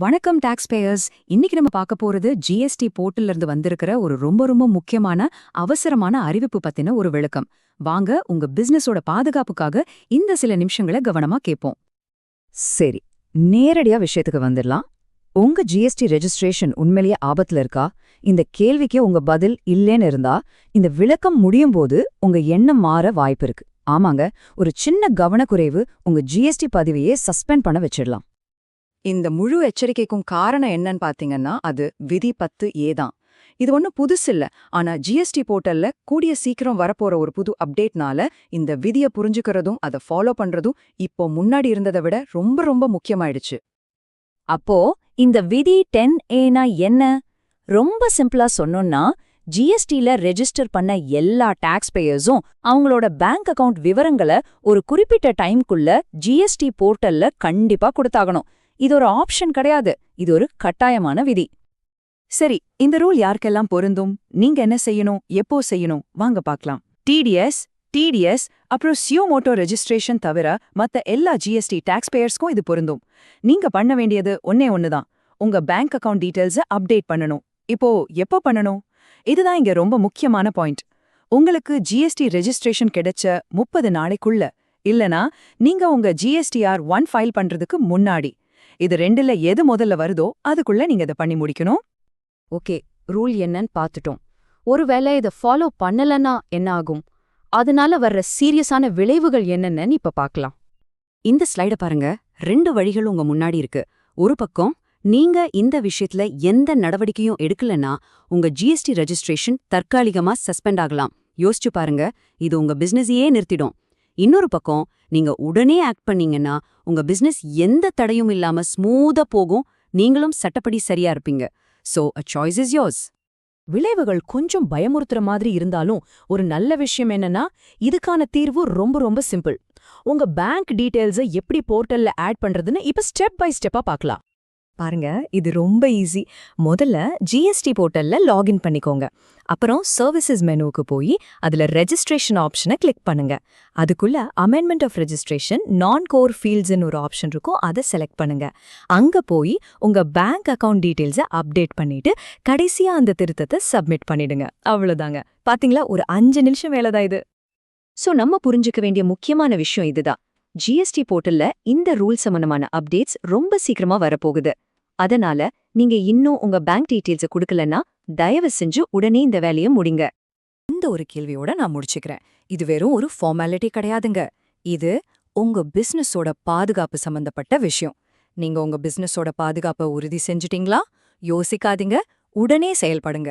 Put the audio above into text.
வணக்கம் tax payers இன்னைக்கு நம்ம பார்க்க போறது ஜிஎஸ்டி போர்ட்டல்ல இருந்து வந்திருக்கிற ஒரு ரொம்ப ரொம்ப முக்கியமான அவசரமான அறிவிப்பு பத்தின ஒரு விளக்கம். வாங்க உங்க பிசினஸோட பாதுகாப்புக்காக இந்த சில நிமிஷங்களை கவனமா கேட்போம். சரி நேரடியா விஷயத்துக்கு வந்துடலாம். உங்க ஜிஎஸ்டி ரெஜிஸ்ட்ரேஷன் உண்மையிலேயே ஆபத்துல இருக்கா? இந்த கேள்விக்கு உங்க பதில் இல்லேன்னு இருந்தா இந்த விளக்கம் முடியும் போது உங்க எண்ணம் மாற வாய்ப்பு இருக்கு. ஆமாங்க ஒரு சின்ன கவனக்குறைவு உங்க ஜிஎஸ்டி பதிவையே சஸ்பெண்ட் பண்ண வச்சிடலாம். இந்த முழு எச்சரிக்கைக்கும் காரணம் என்னன்னு பாத்தீங்கன்னா அது விதி பத்து ஏ தான். இது ஒன்றும் புதுசு இல்ல. ஆனா ஜிஎஸ்டி போர்ட்டல்ல கூடிய சீக்கிரம் வரப்போற ஒரு புது அப்டேட்னால இந்த விதியை புரிஞ்சுக்கிறதும் அதை ஃபாலோ பண்றதும் இப்போ முன்னாடி இருந்ததை விட ரொம்ப ரொம்ப முக்கியமாயிடுச்சு. அப்போ இந்த விதி டென் ஏனா என்ன? ரொம்ப சிம்பிளா சொன்னோம்னா ஜிஎஸ்டில ரெஜிஸ்டர் பண்ண எல்லா டாக்ஸ் பேயர்ஸும் அவங்களோட பேங்க் அக்கவுண்ட் விவரங்களை ஒரு குறிப்பிட்ட டைம்குள்ள ஜிஎஸ்டி போர்ட்டல்ல கண்டிப்பா கொடுத்தாகணும். இது ஒரு ஆப்ஷன் கிடையாது. இது ஒரு கட்டாயமான விதி. சரி இந்த ரூல் யாருக்கெல்லாம் பொருந்தும்? நீங்க என்ன செய்யணும்? எப்போ செய்யணும்? வாங்க பார்க்கலாம். டிடிஎஸ் டிடிஎஸ் அப்புறம் சியோமோட்டோ ரெஜிஸ்ட்ரேஷன் தவிர மத்த எல்லா ஜிஎஸ்டி டாக்ஸ் பேயர்ஸ்க்கும் இது பொருந்தும். நீங்க பண்ண வேண்டியது ஒன்னே ஒண்ணுதான். உங்க பேங்க் அக்கவுண்ட் டீடைல்ஸை அப்டேட் பண்ணணும். இப்போ எப்போ பண்ணணும்? இதுதான் இங்க ரொம்ப முக்கியமான பாயிண்ட் உங்களுக்கு ஜிஎஸ்டி ரெஜிஸ்ட்ரேஷன் கிடைச்ச முப்பது நாளைக்குள்ள இல்லனா நீங்க உங்க ஜிஎஸ்டிஆர் ஒன் ஃபைல் பண்றதுக்கு முன்னாடி இது ரெண்டுல எது முதல்ல வருதோ அதுக்குள்ள நீங்க இதை பண்ணி முடிக்கணும். ஓகே ரூல் என்னன்னு பார்த்துட்டோம். ஒருவேளை இதை ஃபாலோ பண்ணலன்னா என்ன ஆகும்? அதனால வர்ற சீரியஸான விளைவுகள் என்னென்னு இப்ப பார்க்கலாம். இந்த ஸ்லைட பாருங்க. ரெண்டு வழிகள் உங்க முன்னாடி இருக்கு. ஒரு பக்கம் நீங்க இந்த விஷயத்துல எந்த நடவடிக்கையும் எடுக்கலனா உங்க ஜிஎஸ்டி ரெஜிஸ்ட்ரேஷன் தற்காலிகமா சஸ்பெண்ட் ஆகலாம். யோசிச்சு பாருங்க. இது உங்க பிசினஸையே நிறுத்திடும். இன்னொரு பக்கம் நீங்க உடனே ஆக்ட் பண்ணீங்கன்னா உங்க பிசினஸ் எந்த தடையும் இல்லாம ஸ்மூதா போகும். நீங்களும் சட்டப்படி சரியா இருப்பீங்க. So a choice is yours விளைவுகள் கொஞ்சம் பயமுறுத்துற மாதிரி இருந்தாலும் ஒரு நல்ல விஷயம் என்னன்னா இதுக்கான தீர்வு ரொம்ப ரொம்ப சிம்பிள் உங்க பேங்க் டீடைல்ஸை எப்படி போர்ட்டல்ல ஆட் பண்றதுன்னு இப்ப ஸ்டெப் பை ஸ்டெப்பா பார்க்கலாம். பாருங்க இது ரொம்ப ஈஸி முதல்ல ஜிஎஸ்டி போர்ட்டல்ல லாகின் பண்ணிக்கோங்க. அப்புறம் சர்வீசஸ் மெனுவுக்கு போய் அதுல ரெஜிஸ்ட்ரேஷன் ஆப்ஷனை கிளிக் பண்ணுங்க. அதுக்குள்ள amendment of registration non core ஃபீல்ட்ஸ்னு ஒரு ஆப்ஷன் இருக்கும் அதை செலக்ட் பண்ணுங்க. அங்க போய் உங்க பேங்க் அக்கவுண்ட் டீட்டெயில்ஸை அப்டேட் பண்ணிட்டு கடைசியா அந்த திருத்தத்தை சப்மிட் பண்ணிடுங்க. அவ்வளோதாங்க பாத்தீங்களா? ஒரு அஞ்சு நிமிஷம் வேலை தான் இது. சோ நம்ம புரிஞ்சுக்க வேண்டிய முக்கியமான விஷயம் இதுதான். ஜிஎஸ்டி போர்ட்டல்ல இந்த ரூல் சம்பந்தமான அப்டேட்ஸ் ரொம்ப சீக்கிரமா வரப்போகுது. அதனால நீங்க இன்னும் உங்க பேங்க் டீடைல்ஸை கொடுக்கலன்னா தயவு செஞ்சு உடனே இந்த வேலையை முடிங்க. இந்த ஒரு கேள்வியோட நான் முடிச்சுக்கிறேன். இது வெறும் ஒரு ஃபார்மாலிட்டி கிடையாதுங்க. இது உங்க பிசினஸோட பாதுகாப்பு சம்பந்தப்பட்ட விஷயம். நீங்க உங்க பிசினஸோட பாதுகாப்பை உறுதி செஞ்சுட்டீங்களா? யோசிக்காதீங்க. உடனே செயல்படுங்க.